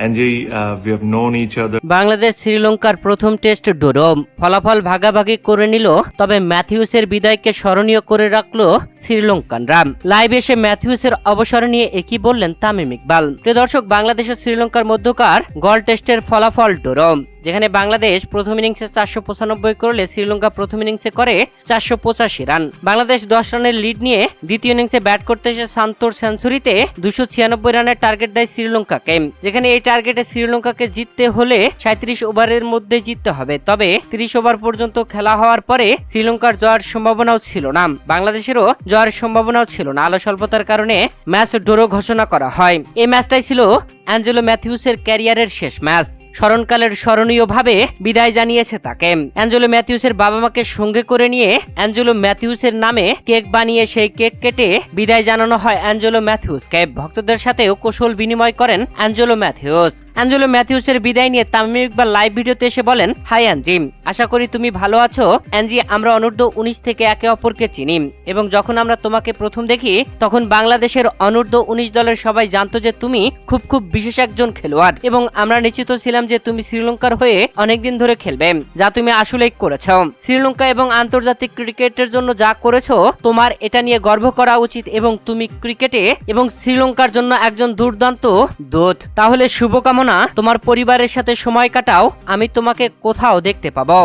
Uh, Bangladesh শ্রীলঙ্কার প্রথম test ডোরম ফলাফল ভাগাভাগি করে নিল তবে ম্যাথিউসের বিদায়কে স্মরণীয় করে রাখল শ্রীলঙ্কানরা। লাইভ এসে ম্যাথিউসের অবসর নিয়ে একই বললেন তামিম ইকবাল। প্রিয় দর্শক বাংলাদেশ ও শ্রীলঙ্কার মধ্যকার গল টেস্টের ফলাফল ডোরম যেখানে বাংলাদেশ প্রথম ইনিংসে চারশো পঁচানব্বই করলে শ্রীলঙ্কা প্রথম ইনিংসে করে চারশো পঁচাশি রান। বাংলাদেশ দশ রানের লিড নিয়ে দ্বিতীয় ইনিংসে ব্যাট করতে এসে সান্তোর সেঞ্চুরিতে দুশো ছিয়ানব্বই রানের টার্গেট দেয় শ্রীলঙ্কাকে। যেখানে এই টার্গেটে শ্রীলঙ্কাকে জিততে হলে সাঁত্রিশ ওভারের মধ্যে জিততে হবে। তবে তিরিশ ওভার পর্যন্ত খেলা হওয়ার পরে শ্রীলঙ্কার জয়ের সম্ভাবনাও ছিল না। বাংলাদেশেরও জয়ের সম্ভাবনাও ছিল না। আলো স্বল্পতার কারণে ম্যাচ ডোরো ঘোষণা করা হয়। এই ম্যাচটাই ছিল অ্যাঞ্জেলো ম্যাথিউসের ক্যারিয়ারের শেষ ম্যাচ। স্মরণকালের স্মরণীয়ভাবে বিদায় জানিয়েছে তাকে। অ্যাঞ্জেলো ম্যাথিউসের বাবা মাকে সঙ্গে করে নিয়ে অ্যাঞ্জেলো ম্যাথিউসের নামে কেক বানিয়ে সেই কেক কেটে বিদায় জানানো হয় অ্যাঞ্জেলো ম্যাথিউসকে। ভক্তদের সাথেও কৌশল বিনিময় করেন অ্যাঞ্জেলো ম্যাথিউস। অ্যাঞ্জেলো ম্যাথিউসের বিদায় নিয়ে তামিম ইকবাল লাইভ ভিডিওতে এসে বলেন, হাই অ্যাঞ্জি, আশা করি তুমি ভালো আছো। অ্যাঞ্জি, আমরা অনূর্ধ্ব উনিশ থেকে একে অপরকে চিনি এবং যখন আমরা তোমাকে প্রথম দেখি, তখন বাংলাদেশের অনূর্ধ্ব উনিশ দলের সবাই জানতো যে তুমি খুব খুব বিশেষ একজন খেলোয়াড় এবং আমরা নিশ্চিত ছিলাম যে তুমি শ্রীলঙ্কার হয়ে অনেকদিন ধরে খেলবে, যা তুমি আসলেই করেছ। শ্রীলঙ্কা এবং আন্তর্জাতিক ক্রিকেটের জন্য যা করেছ, তোমার এটা নিয়ে গর্ব করা উচিত এবং তুমি ক্রিকেটে এবং শ্রীলঙ্কার জন্য একজন দুর্দান্ত দূত। তাহলে শুভকামনা তোমার পরিবারের সাথে সময় কাটাও আমি তোমাকে কোথাও দেখতে পাবো।